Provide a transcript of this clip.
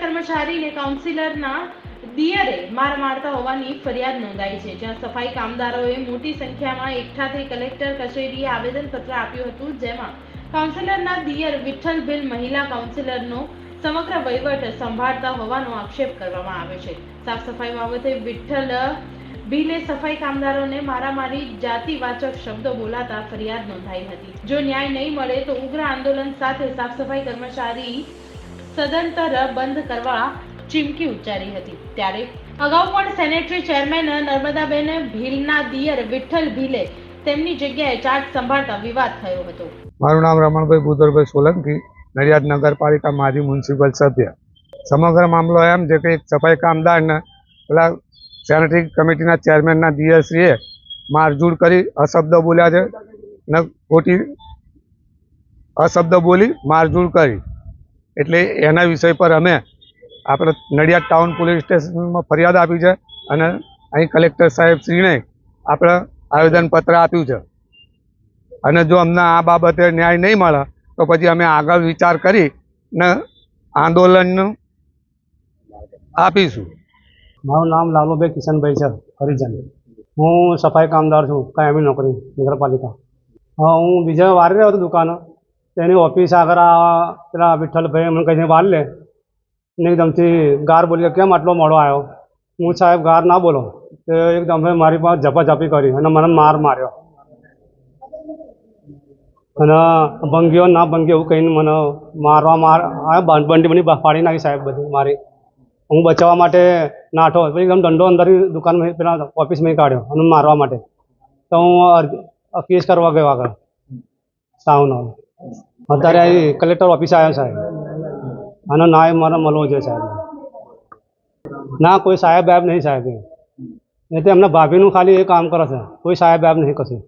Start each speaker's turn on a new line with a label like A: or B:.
A: કર્મચારીને કાઉન્સિલરના દિયરે માર મારતા હોવાની ફરિયાદ નોંધાઈ છે, જ્યાં સફાઈ કામદારોએ મોટી સંખ્યામાં એકઠા થઈ કલેક્ટર કચેરીએ આવેદનપત્ર આપ્યું હતું, જેમાં કાઉન્સિલરના દિયર વિઠ્ઠલબેન મહિલા કાઉન્સિલરનો સમગ્ર વહીવટ સંભાળતા હોવાનો આક્ષેપ કરવામાં આવે છે. સાફ સફાઈ બાબતે વિઠ્ઠલ ભીલે સફાઈ કામદારોને મારામારી જાતિવાચક શબ્દો બોલાતા ફરિયાદ નોંધાઈ હતી. જો ન્યાય નહીં મળે તો ઉગ્ર આંદોલન સાથે સાફ સફાઈ કર્મચારી સદંતર બંધ કરવા ચીમકી ઉચ્ચારી હતી. ત્યારે અગાઉ પણ સેનેટરી ચેરમેન નર્મદાબેન ભીલના દિયર વિઠ્ઠલ ભીલે તેમની જગ્યાએ ચાર્જ સંભાળતા વિવાદ થયો હતો.
B: મારું નામ રમણભાઈ ભૂદરભાઈ સોલંકી, નડિયાદ નગરપાલિકા માજી મ્યુનિસિપલ સભ્ય. સમગ્ર મામલો એમ છે કે એક સફાઈ કામદારને પેલા સેનેટરી કમિટીના ચેરમેનના દિયરશ્રીએ મારઝૂડ કરી, અશબ્દ બોલ્યા છે ને ખોટી અશબ્દ બોલી મારઝૂડ કરી. એટલે એના વિષય પર અમે આપણે નડિયાદ ટાઉન પોલીસ સ્ટેશનમાં ફરિયાદ આપી છે અને અહીં કલેક્ટર સાહેબ શ્રીને આપણે આવેદનપત્ર આપ્યું છે. અને જો અમને આ બાબતે ન્યાય નહીં મળે, તો પછી અમે આગળ વિચાર કરી ને આંદોલન આપીશું.
C: મારું નામ લાલુભાઈ કિશનભાઈ છે, હરિજન. હું સફાઈ કામદાર છું કાયમી નોકરી, નગરપાલિકા. હા હું બીજા વારે રહ્યો હતો દુકાન. તેની ઓફિસ આગળ આ પેલા વિઠ્ઠલભાઈ મને કહીને વાર લે. ને એકદમથી ગાર બોલી કેમ આટલો મોડો આવ્યો? હું, સાહેબ, ગાર ના બોલો. તે એકદમ મારી પાસે ઝપાઝપી કરી અને મને માર માર્યો. અને ભંગ્યો ના ભંગ્યો એવું કહીને મને મારવા માર બંડી બની પાડી નાખી સાહેબ બધી મારી. હું બચાવવા માટે નાઠો એકદમ દંડો અંદર દુકાનમાં પેલા ઓફિસમાં કાઢ્યો અને મારવા માટે. તો હું કેસ કરવા ગયો આગળ. સાવનો. અત્યારે અહીં કલેક્ટર ઓફિસ આવ્યો સાહેબ. આનો એ મારે મળવો જોઈએ સાહેબ. ના, કોઈ સાહેબ બાહેબ નહીં સાહેબ. એ તો ભાભીનું ખાલી એ કામ કરે છે. કોઈ સાહેબ બાહેબ નહીં કશું.